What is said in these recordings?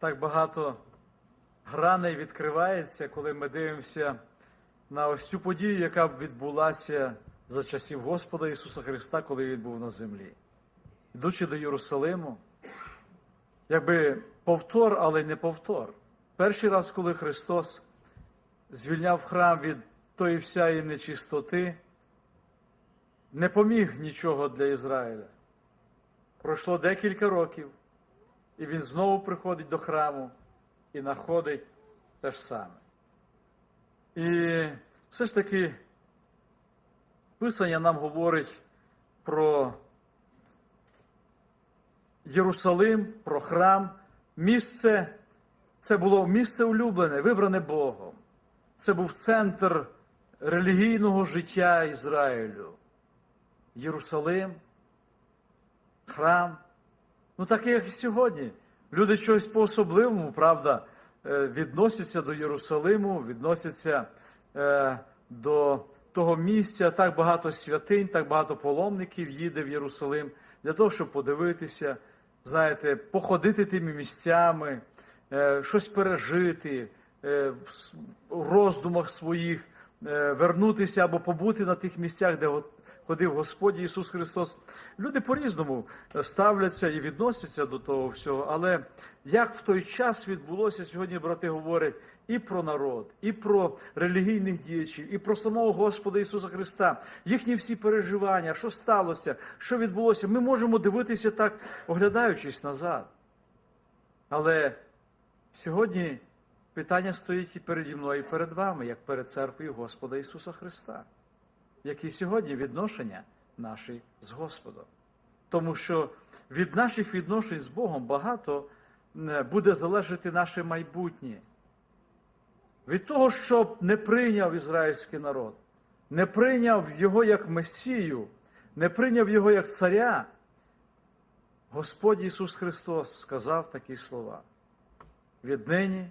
так багато граней відкривається, коли ми дивимося на ось цю подію, яка відбулася за часів Господа Ісуса Христа, коли Він був на землі. Йдучи до Єрусалиму, якби повтор, але не повтор. Перший раз, коли Христос звільняв храм від тої всяї нечистоти, не поміг нічого для Ізраїля. Пройшло декілька років, і він знову приходить до храму і знаходить те ж саме. І все ж таки Писання нам говорить про Єрусалим, про храм, місце. Це було місце улюблене, вибране Богом. Це був центр релігійного життя Ізраїлю. Єрусалим, храм. Ну, так як і сьогодні. Люди щось по-особливому, правда, е, відносяться до Єрусалиму, відносяться е, до того місця. Так багато святинь, так багато паломників їде в Єрусалим для того, щоб подивитися, знаєте, походити тими місцями, е, щось пережити е, в роздумах своїх, е, вернутися або побути на тих місцях, де ходив Господь Ісус Христос. Люди по-різному ставляться і відносяться до того всього. Але як в той час відбулося, сьогодні брати говорять і про народ, і про релігійних діячів, і про самого Господа Ісуса Христа, їхні всі переживання, що сталося, що відбулося. Ми можемо дивитися так, оглядаючись назад. Але сьогодні питання стоїть і переді мною, і перед вами, як перед церквою Господа Ісуса Христа які сьогодні відношення наші з Господом. Тому що від наших відношень з Богом багато е, буде залежати наше майбутнє. Від того, що не прийняв ізраїльський народ, не прийняв його як Месію, не прийняв його як царя, Господь Ісус Христос сказав такі слова. Віднині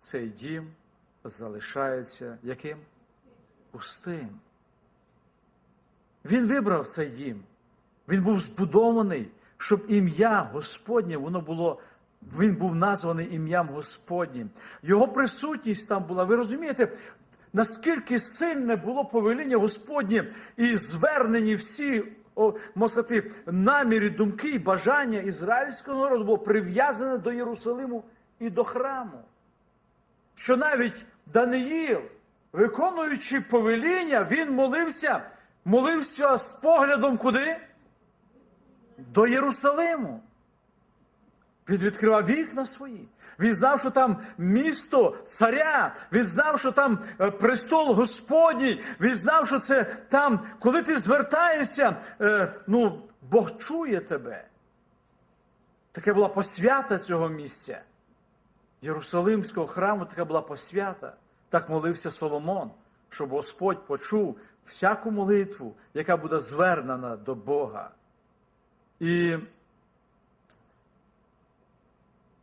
цей дім залишається яким? Пустим. Він вибрав цей дім. Він був збудований, щоб ім'я Господнє воно було. Він був названий ім'ям Господнім. Його присутність там була. Ви розумієте, наскільки сильне було повеління Господнє і звернені всі, о, сказати, наміри, думки і бажання ізраїльського народу було прив'язане до Єрусалиму і до храму. Що навіть Даниїл, виконуючи повеління, він молився, молився з поглядом куди? До Єрусалиму. Він відкривав вікна свої. Він знав, що там місто царя. Він знав, що там е, престол Господній. Він знав, що це там, коли ти звертаєшся, е, ну, Бог чує тебе. Таке була посвята цього місця. Єрусалимського храму така була посвята. Так молився Соломон, щоб Господь почув всяку молитву, яка буде звернена до Бога. І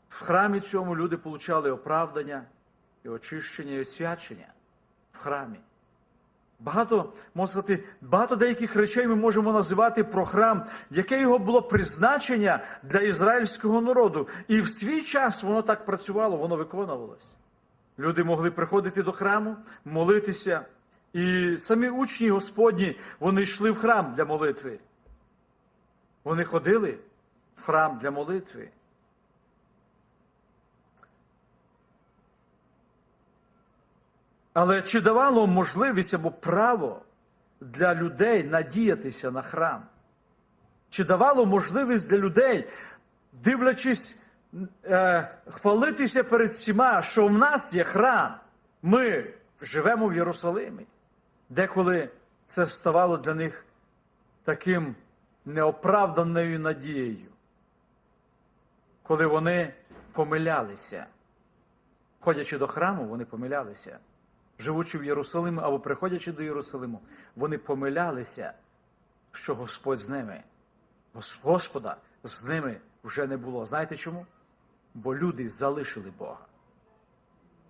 в храмі цьому люди получали оправдання і очищення, і освячення в храмі. Багато, можна сказати, багато деяких речей ми можемо називати про храм, яке його було призначення для ізраїльського народу. І в свій час воно так працювало, воно виконувалось. Люди могли приходити до храму, молитися. І самі учні Господні, вони йшли в храм для молитви. Вони ходили в храм для молитви. Але чи давало можливість або право для людей надіятися на храм? Чи давало можливість для людей, дивлячись, е, хвалитися перед всіма, що в нас є храм, ми живемо в Єрусалимі? Деколи це ставало для них таким неоправданою надією, коли вони помилялися. Ходячи до храму, вони помилялися. Живучи в Єрусалимі або приходячи до Єрусалиму, вони помилялися, що Господь з ними. Господа з ними вже не було. Знаєте чому? Бо люди залишили Бога.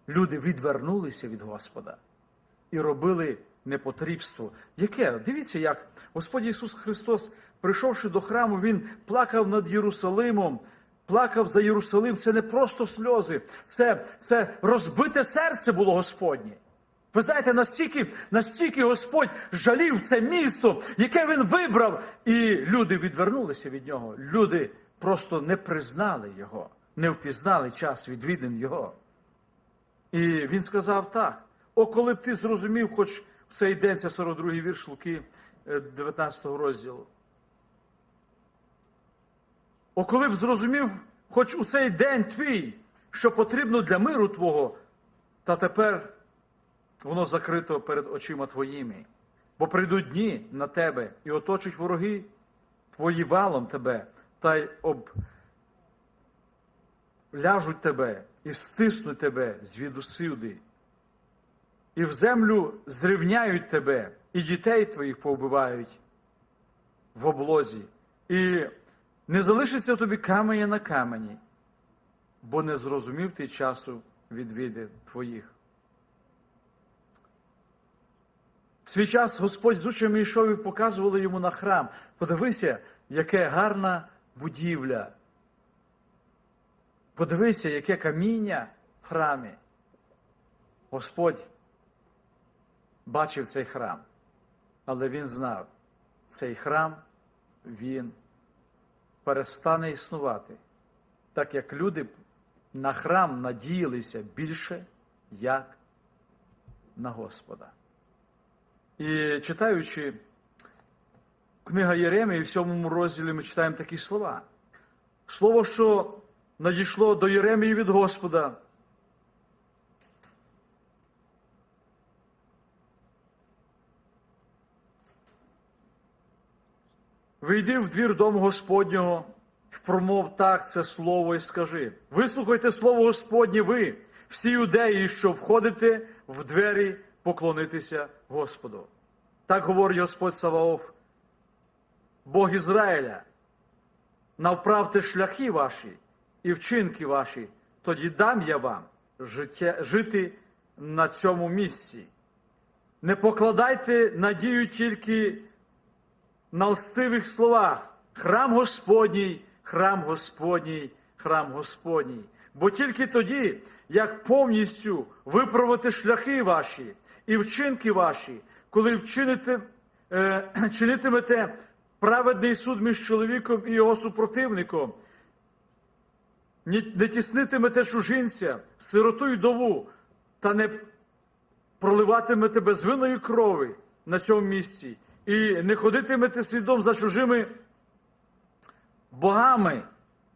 Люди відвернулися від Господа і робили непотрібство. Яке? Дивіться, як Господь Ісус Христос, прийшовши до храму, Він плакав над Єрусалимом, плакав за Єрусалим, це не просто сльози, це, це розбите серце було Господнє. Ви знаєте, настільки, настільки Господь жалів це місто, яке він вибрав, і люди відвернулися від нього. Люди просто не признали його, не впізнали час відвідин його. І він сказав так: о, коли б ти зрозумів, хоч цей день, це 42-й вірш Луки, е, 19 розділу. О, коли б зрозумів, хоч у цей день твій, що потрібно для миру Твого, та тепер воно закрито перед очима твоїми. Бо прийдуть дні на тебе і оточуть вороги твої валом тебе, та й обляжуть тебе і стиснуть тебе звідусюди. І в землю зрівняють тебе, і дітей твоїх повбивають в облозі, і не залишиться тобі каменя на камені, бо не зрозумів ти часу відвіди твоїх. Свій час Господь з учнями йшов і показували йому на храм. Подивися, яке гарна будівля. Подивися, яке каміння в храмі. Господь бачив цей храм, але він знав, цей храм він перестане існувати, так як люди на храм надіялися більше, як на Господа. І читаючи книга Єремії, в сьомому розділі ми читаємо такі слова. Слово, що надійшло до Єремії від Господа. Вийди в двір дому Господнього, промов так це слово і скажи. Вислухайте слово Господнє, ви, всі юдеї, що входите в двері поклонитися Господу. Так говорить Господь Саваоф, Бог Ізраїля. Навправте шляхи ваші і вчинки ваші, тоді дам я вам життя, жити на цьому місці. Не покладайте надію тільки на лстивих словах. Храм Господній, храм Господній, храм Господній. Бо тільки тоді, як повністю виправити шляхи ваші і вчинки ваші, коли вчините, е, чинитимете праведний суд між чоловіком і його супротивником, не тіснитимете чужинця, сироту й дову, та не проливатимете безвинної крови на цьому місці, і не ходитимете слідом за чужими богами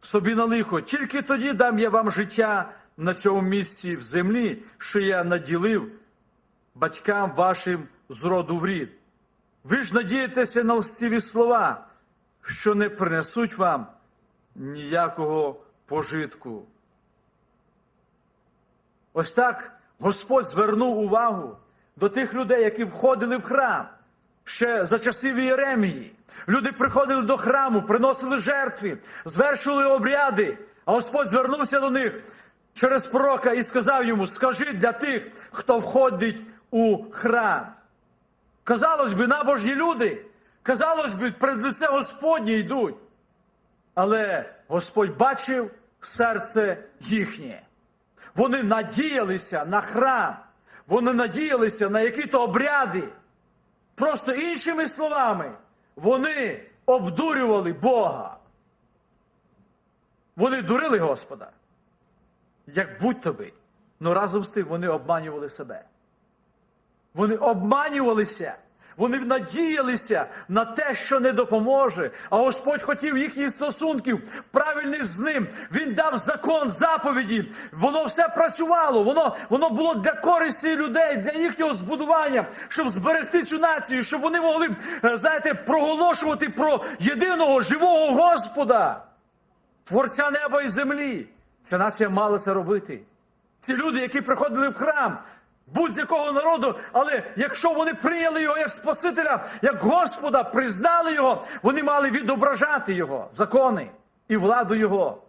собі на лихо. Тільки тоді дам я вам життя на цьому місці в землі, що я наділив батькам вашим з роду в рід. Ви ж надієтеся на лстиві слова, що не принесуть вам ніякого пожитку. Ось так Господь звернув увагу до тих людей, які входили в храм ще за часів Єремії. Люди приходили до храму, приносили жертви, звершили обряди, а Господь звернувся до них через пророка і сказав йому: Скажи для тих, хто входить у храм. Казалось би, набожні люди, казалось би, перед лице Господнє йдуть. Але Господь бачив серце їхнє. Вони надіялися на храм, вони надіялися на які-то обряди. Просто іншими словами, вони обдурювали Бога. Вони дурили Господа. Як будь-то би. Но разом з тим вони обманювали себе. Вони обманювалися. Вони надіялися на те, що не допоможе. А Господь хотів їхніх стосунків, правильних з ним. Він дав закон, заповіді. Воно все працювало. Воно, воно було для користі людей, для їхнього збудування, щоб зберегти цю націю, щоб вони могли, е, знаєте, проголошувати про єдиного живого Господа, Творця неба і землі. Ця нація мала це робити. Ці люди, які приходили в храм, будь-якого народу, але якщо вони прийняли його як Спасителя, як Господа, признали його, вони мали відображати його, закони і владу Його.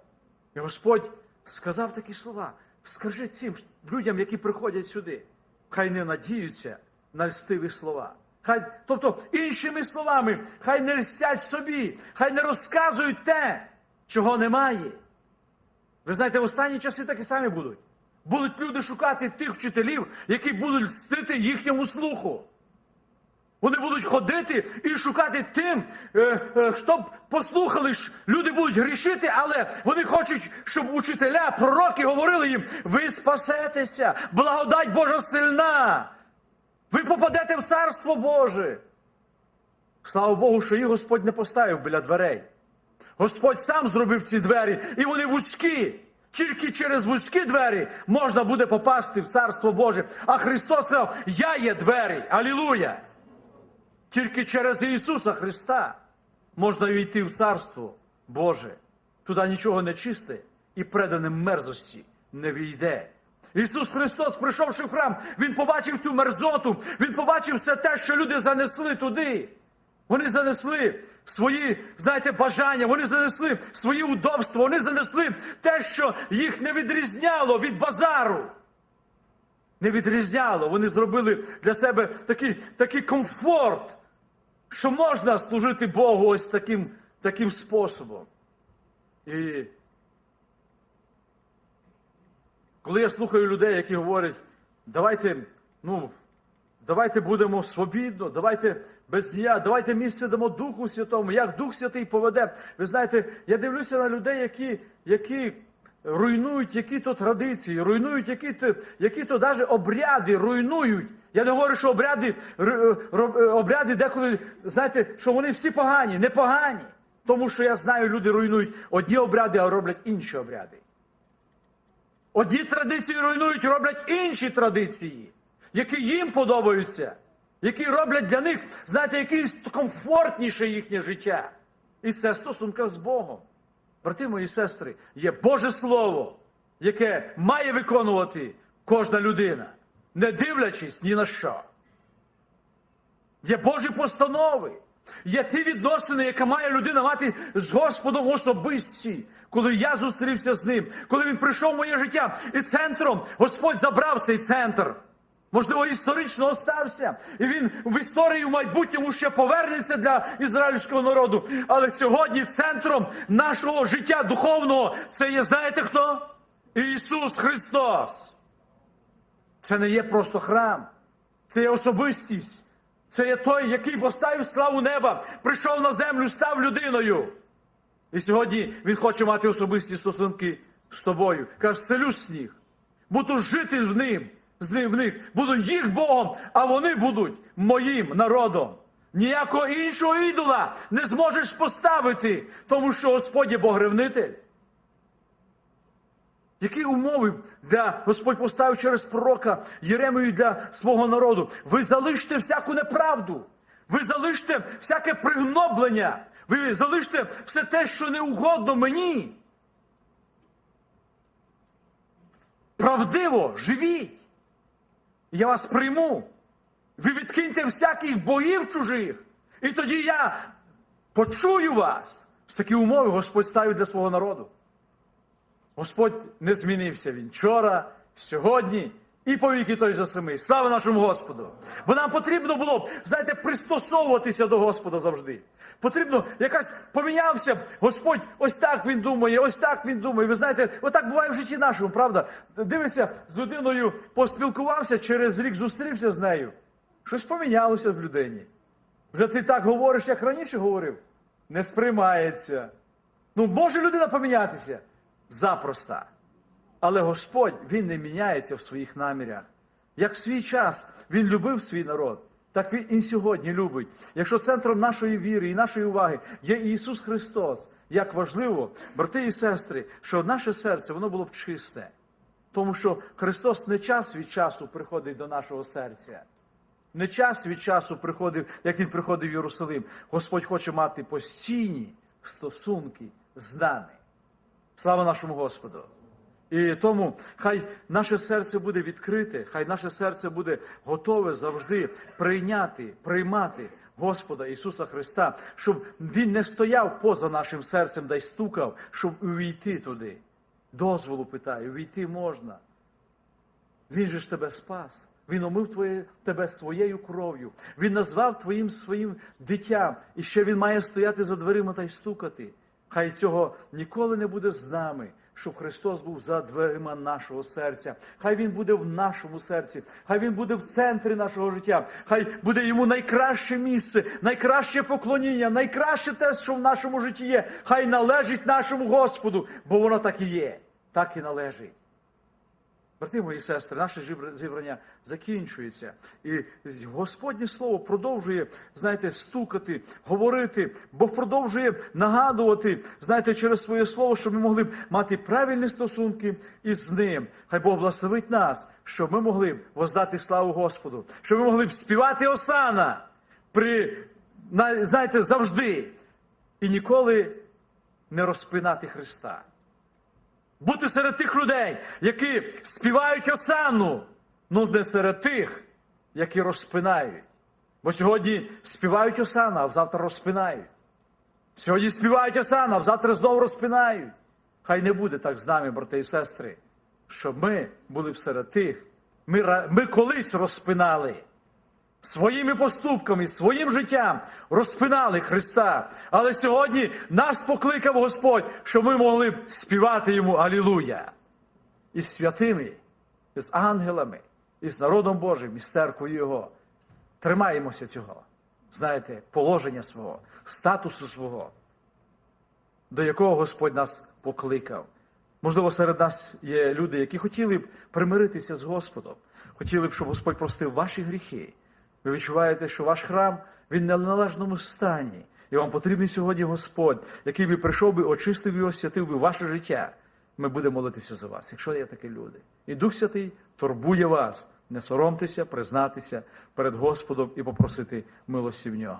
І Господь сказав такі слова: скажи цим людям, які приходять сюди, хай не надіються на льстиві слова. Хай, тобто, іншими словами, хай не льстять собі, хай не розказують те, чого немає. Ви знаєте, в останні часи такі самі будуть. Будуть люди шукати тих вчителів, які будуть льстити їхньому слуху. Вони будуть ходити і шукати тим, е, е, щоб послухали, люди будуть грішити, але вони хочуть, щоб учителя, пророки говорили їм: ви спасетеся, благодать Божа сильна, ви попадете в Царство Боже. Слава Богу, що їх Господь не поставив біля дверей. Господь сам зробив ці двері, і вони вузькі. Тільки через вузькі двері можна буде попасти в Царство Боже. А Христос сказав: Я є двері. Алілуя! Тільки через Ісуса Христа можна війти в Царство Боже. Туди нічого не чисте і преданим мерзості не війде. Ісус Христос, прийшовши в храм, Він побачив ту мерзоту, Він побачив все те, що люди занесли туди. Вони занесли свої, знаєте, бажання, вони занесли свої удобства, вони занесли те, що їх не відрізняло від базару. Не відрізняло. Вони зробили для себе такий, такий комфорт, що можна служити Богу ось таким, таким способом. І коли я слухаю людей, які говорять, давайте, ну, давайте будемо свобідно, давайте без дія, давайте місце дамо Духу Святому, як Дух Святий поведе. Ви знаєте, я дивлюся на людей, які, які руйнують які то традиції, руйнують які то, які то навіть обряди, руйнують. Я не говорю, що обряди, р- р- обряди деколи, знаєте, що вони всі погані, не погані. Тому що я знаю, люди руйнують одні обряди, а роблять інші обряди. Одні традиції руйнують, роблять інші традиції, які їм подобаються, які роблять для них, знаєте, якесь комфортніше їхнє життя. І це стосунка з Богом. Брати мої сестри, є Боже Слово, яке має виконувати кожна людина, не дивлячись ні на що. Є Божі постанови. Є ті відносини, які має людина мати з Господом особисті, коли я зустрівся з ним, коли він прийшов в моє життя, і центром Господь забрав цей центр. Можливо, історично остався, і він в історії в майбутньому ще повернеться для ізраїльського народу. Але сьогодні центром нашого життя духовного це є, знаєте хто? Ісус Христос. Це не є просто храм, це є особистість. Це є той, який поставив славу неба, прийшов на землю, став людиною. І сьогодні він хоче мати особисті стосунки з тобою. Каже, селюсь з них. Буду жити з ним в них. Буду їх Богом, а вони будуть моїм народом. Ніякого іншого ідола не зможеш поставити, тому що Господь є Бог-ревнитель. Які умови для Господь поставив через пророка Єремію для свого народу? Ви залиште всяку неправду, ви залиште всяке пригноблення, ви залиште все те, що не угодно мені. Правдиво, живіть. Я вас прийму. Ви відкиньте всяких богів чужих. І тоді я почую вас. З такі умови Господь ставить для свого народу. Господь не змінився він вчора, сьогодні і повіки той же самий. Слава нашому Господу! Бо нам потрібно було, б, знаєте, пристосовуватися до Господа завжди. Потрібно якась помінявся. Господь, ось так він думає, ось так він думає. Ви знаєте, отак буває в житті нашому, правда? Дивишся, з людиною поспілкувався, через рік зустрівся з нею. Щось помінялося в людині. Вже ти так говориш, як раніше говорив, не сприймається. Ну, може людина помінятися? Запросто. Але Господь, Він не міняється в своїх намірях. Як в свій час Він любив свій народ, так Він і сьогодні любить. Якщо центром нашої віри і нашої уваги є Ісус Христос, як важливо, брати і сестри, що наше серце воно було б чисте. Тому що Христос не час від часу приходить до нашого серця. Не час від часу приходив, як він приходив в Єрусалим. Господь хоче мати постійні стосунки з нами. Слава нашому Господу! І тому хай наше серце буде відкрите, хай наше серце буде готове завжди прийняти, приймати Господа Ісуса Христа, щоб Він не стояв поза нашим серцем да й стукав, щоб увійти туди. Дозволу питаю, увійти можна. Він же ж тебе спас. Він омив твоє, тебе своєю кров'ю. Він назвав твоїм своїм дитям. І ще він має стояти за дверима та й стукати. Хай цього ніколи не буде з нами. Щоб Христос був за дверима нашого серця. Хай Він буде в нашому серці, хай Він буде в центрі нашого життя, хай буде йому найкраще місце, найкраще поклоніння, найкраще те, що в нашому житті є. Хай належить нашому Господу, бо воно так і є, так і належить. Брати мої сестри, наше зібр- зібрання закінчується. І Господнє Слово продовжує, знаєте, стукати, говорити, Бог продовжує нагадувати, знаєте, через своє слово, щоб ми могли мати правильні стосунки із ним. Хай Бог благословить нас, щоб ми могли воздати славу Господу, щоб ми могли б співати Осана при, на- знаєте, завжди і ніколи не розпинати Христа бути серед тих людей, які співають осану, ну не серед тих, які розпинають. Бо сьогодні співають осану, а завтра розпинають. Сьогодні співають осану, а завтра знову розпинають. Хай не буде так з нами, брати і сестри, щоб ми були серед тих. Ми, ми колись розпинали своїми поступками, своїм життям розпинали Христа. Але сьогодні нас покликав Господь, щоб ми могли б співати йому Алілуя. Із святими, з ангелами, із народом Божим, із церквою Його. Тримаємося цього. Знаєте, положення свого, статусу свого, до якого Господь нас покликав. Можливо, серед нас є люди, які хотіли б примиритися з Господом, хотіли б, щоб Господь простив ваші гріхи. Ви відчуваєте, що ваш храм він в належному стані, і вам потрібний сьогодні Господь, який би прийшов би, очистив і освятив би ваше життя. Ми будемо молитися за вас, якщо є такі люди. І Дух Святий турбує вас. Не соромтеся, признатися перед Господом і попросити милості в нього.